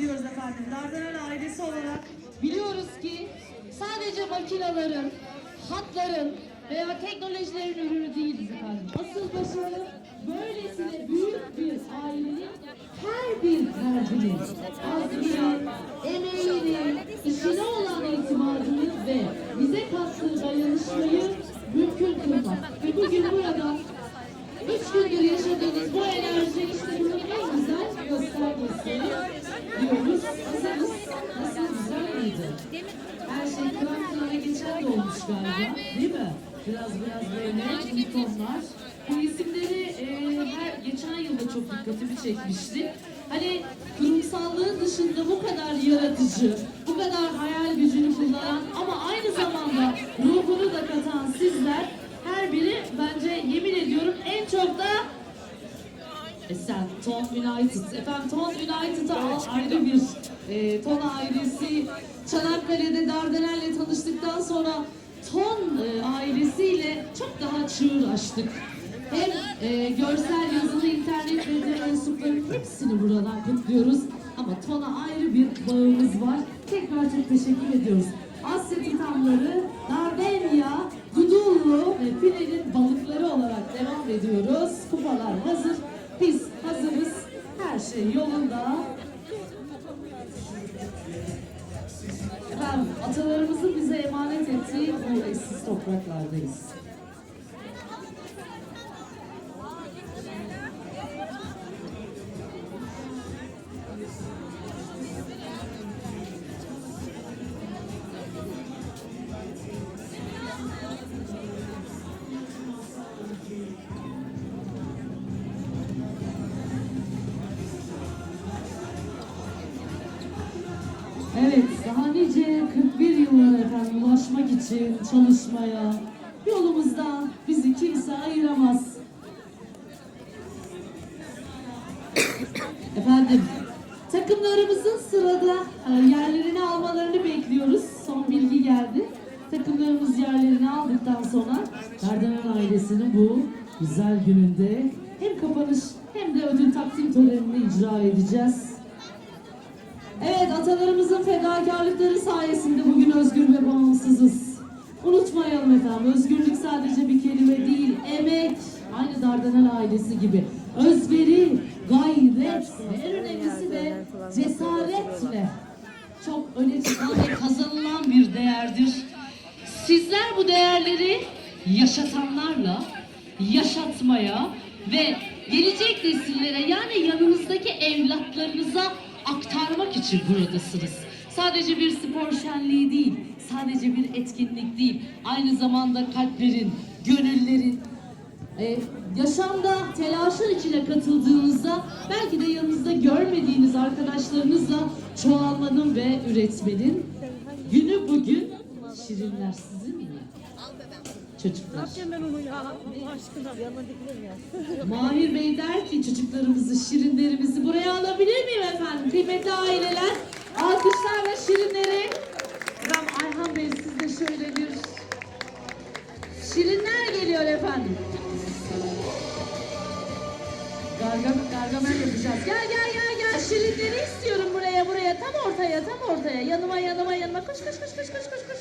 ediyoruz efendim. Dardanel ailesi olarak biliyoruz ki sadece makinaların, hatların veya teknolojilerin ürünü değiliz efendim. Asıl başarı böylesine büyük bir ailenin her bir ferdinin azmini, emeğini, işine olan itimadını ve bize kattığı dayanışmayı mümkün kılmak. Ve bugün burada Üç gündür yaşadığımız bu enerji işte göstergesi diyoruz. Nasıl güzel? Her şey kıran kırana geçen de. Değil mi? Biraz biraz böyle unicornlar. Bu isimleri e, her geçen yılda çok dikkatimi çekmişti. Hani kurumsallığın dışında bu kadar yaratıcı, bu kadar hayal gücünü kullanan ama aynı zamanda ruhunu da katan sizler her biri bence yemin ediyorum en çok da United. Efendim Ton United'a ayrı bir e, Ton ailesi Çanakkale'de Dardanel'le tanıştıktan sonra Ton e, ailesiyle çok daha çığır açtık. Hem e, görsel, yazılı, internet medya mensuplarının hepsini buradan kutluyoruz. Ama Ton'a ayrı bir bağımız var. Tekrar çok teşekkür ediyoruz. Asya Titanları, Dardenya, Dudullu ve File'nin balıkları olarak devam ediyoruz. Kupalar hazır. Şey yolunda. Efendim, atalarımızın bize emanet ettiği bu eşsiz topraklardayız. Evet, daha nice 41 yıllar efendim ulaşmak için çalışmaya, yolumuzdan bizi kimse ayıramaz. Efendim, takımlarımızın sırada e, yerlerini almalarını bekliyoruz. Son bilgi geldi. Takımlarımız yerlerini aldıktan sonra Dardanel ailesinin bu güzel gününde hem kapanış hem de ödül takdim törenini icra edeceğiz. Evet atalarımızın fedakarlıkları sayesinde bugün özgür ve bağımsızız. Unutmayalım efendim özgürlük sadece bir kelime değil, emek, aynı Dardanel ailesi gibi. Özveri, gayret ve en önemlisi de cesaretle çok öne çıkan ve kazanılan bir değerdir. Sizler bu değerleri yaşatanlarla yaşatmaya ve gelecek nesillere yani yanınızdaki evlatlarınıza aktarmak için buradasınız. Sadece bir spor şenliği değil, sadece bir etkinlik değil, aynı zamanda kalplerin, gönüllerin, e, yaşamda telaşın içine katıldığınızda belki de yanınızda görmediğiniz arkadaşlarınızla çoğalmanın ve üretmenin günü bugün şirinler sizin mi? Çocuklar. yapacağım ben onu ya? Allah aşkına yanına dikilir ya. Mahir Bey der ki çocuklarımızı, şirinlerimizi buraya alabilir miyim efendim? Kıymetli aileler, alkışlarla şirinleri. Efendim Ayhan Bey siz de şöyle bir şirinler geliyor efendim. Gargam, gargamel yapacağız. Gel gel gel gel şirinleri istiyorum buraya buraya tam ortaya tam ortaya yanıma yanıma yanıma koş koş koş koş koş koş koş.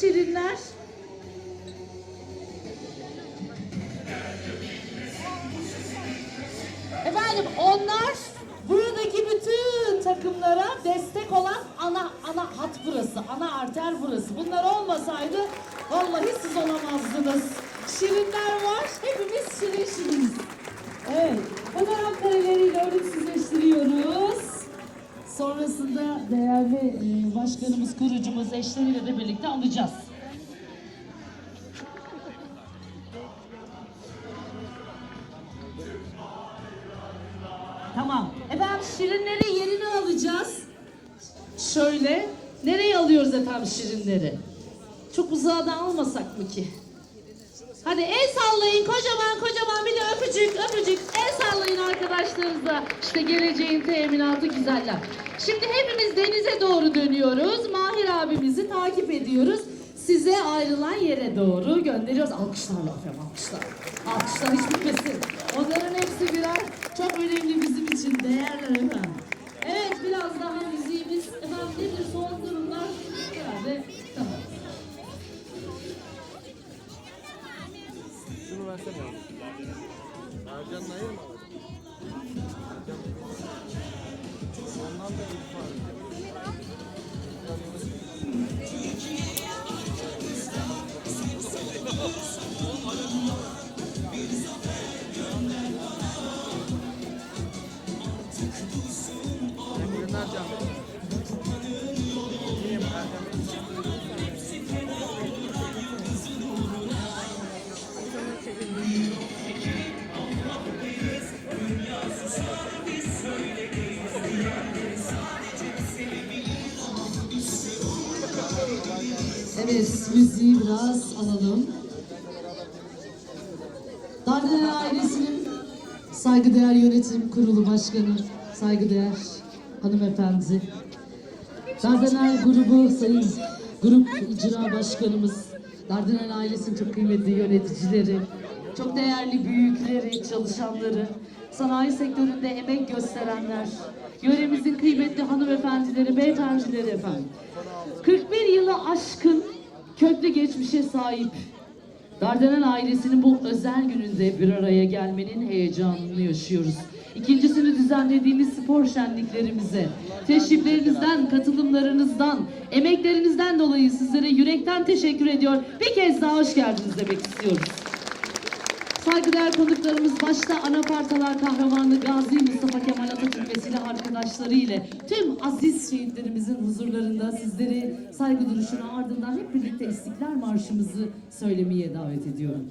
Şirinler. Efendim onlar buradaki bütün takımlara destek olan ana ana hat burası, ana arter burası. Bunlar olmasaydı vallahi siz olamazdınız. Şirinler var, hepimiz şirin şiriniz. Evet, fotoğraf kareleriyle ölümsüzleştiriyoruz. Sonrasında değerli e, başkanımız, kurucumuz, eşleriyle de birlikte alacağız. Efendim şirinleri yerine alacağız. Şöyle. Nereye alıyoruz efendim şirinleri? Çok uzağa da almasak mı ki? Hadi el sallayın kocaman kocaman bir de öpücük öpücük el sallayın arkadaşlarınıza. İşte geleceğin teminatı güzeller. Şimdi hepimiz denize doğru dönüyoruz. Mahir abimizi takip ediyoruz. Size ayrılan yere doğru gönderiyoruz. Alkışlarla efendim alkışlar. Alkışlar hiç bitmesin. Onların Ercan'ın ayı mı? Ercan Ondan da ilk var. Müziği biraz alalım. Dardanel ailesinin saygıdeğer yönetim kurulu başkanı, saygıdeğer hanımefendi. Dardanel grubu sayın grup icra başkanımız, Dardanel ailesinin çok kıymetli yöneticileri, çok değerli büyükleri, çalışanları, sanayi sektöründe emek gösterenler, yöremizin kıymetli hanımefendileri, beyefendileri efendim. 41 yılı aşkın köklü geçmişe sahip Dardanel ailesinin bu özel gününde bir araya gelmenin heyecanını yaşıyoruz. İkincisini düzenlediğimiz spor şenliklerimize, teşriflerinizden, katılımlarınızdan, emeklerinizden dolayı sizlere yürekten teşekkür ediyor. Bir kez daha hoş geldiniz demek istiyoruz. Saygıdeğer konuklarımız başta anapartalar kahramanı Gazi Mustafa Kemal Atatürk ve silah arkadaşları ile tüm aziz şehitlerimizin huzurlarında sizleri saygı duruşuna ardından hep birlikte İstiklal Marşımızı söylemeye davet ediyorum.